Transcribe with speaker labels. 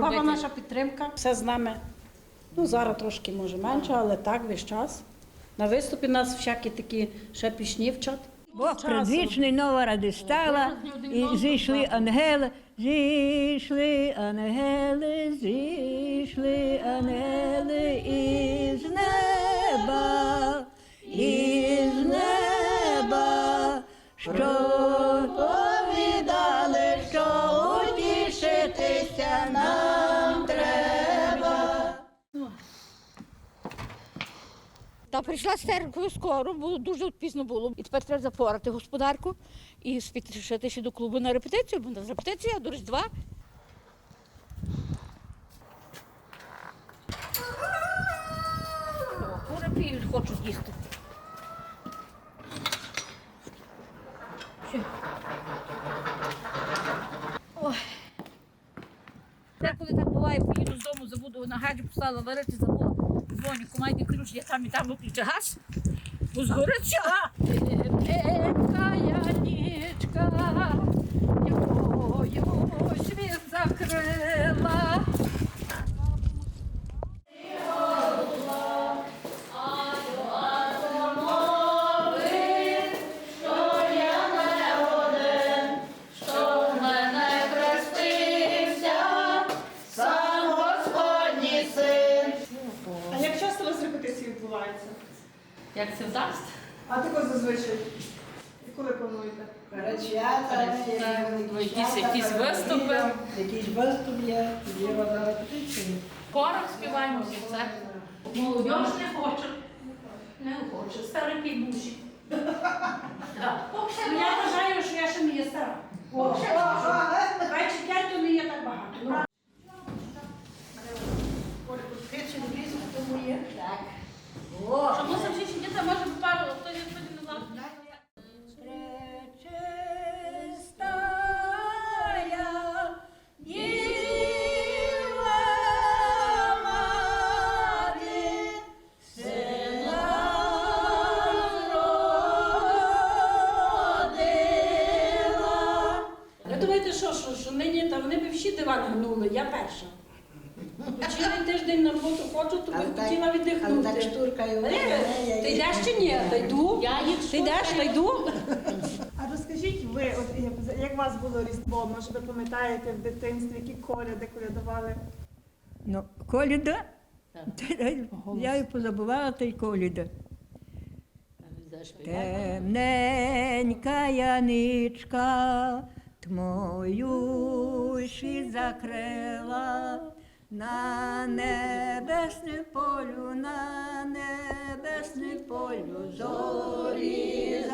Speaker 1: баба
Speaker 2: робити.
Speaker 1: наша підтримка, все з нами. Ну, зараз трошки може менше, але так весь час. На виступі нас всякі такі ще пісні вчать.
Speaker 3: Бог предвічний, нова ради стала, і зійшли ангели, зійшли ангели, зійшли ангели із неба, із неба, що
Speaker 2: Та прийшла з церкви скоро, бо дуже пізно було. І тепер треба запорати господарку і спішити ще до клубу на репетицію, бо на репетиція до Різдва. Хочуть їсти. Ой. Деколи так буває, поїду з дому, забуду на гаджі, поставила варити, забула. Дзвоню, кумайний ключ, я там і там виключу газ. Бо згориться.
Speaker 4: Репетиції відбуваються?
Speaker 2: Як це вдасть?
Speaker 4: А також зазвичай? І коли плануєте?
Speaker 5: Перед
Speaker 2: Ну, якісь- якісь виступи.
Speaker 5: Якісь виступ є, є вона репетиції.
Speaker 2: Хором співаємо всі в церкві. Молодь не хоче. Не хоче. Старики муші.
Speaker 1: Думаєте, що, що, що нині та вони б всі диван гнули, я перша. Цілий тиждень на роботу ходжу, то би
Speaker 5: Але
Speaker 1: хотіла
Speaker 5: Але
Speaker 1: віддихнути.
Speaker 5: так штуркаю.
Speaker 1: Е, Ти йдеш чи ні? Та йду.
Speaker 2: Я їх
Speaker 1: Ти йдеш, та йду.
Speaker 4: А розкажіть ви, от як- як у вас було Різдво? Може, ви пам'ятаєте в дитинстві, які коляди колядували?
Speaker 3: Ну, коліда? Я і позабувала той коліда. Темненька яничка, світ закрила, на небесне полю, на небесне полю зорі.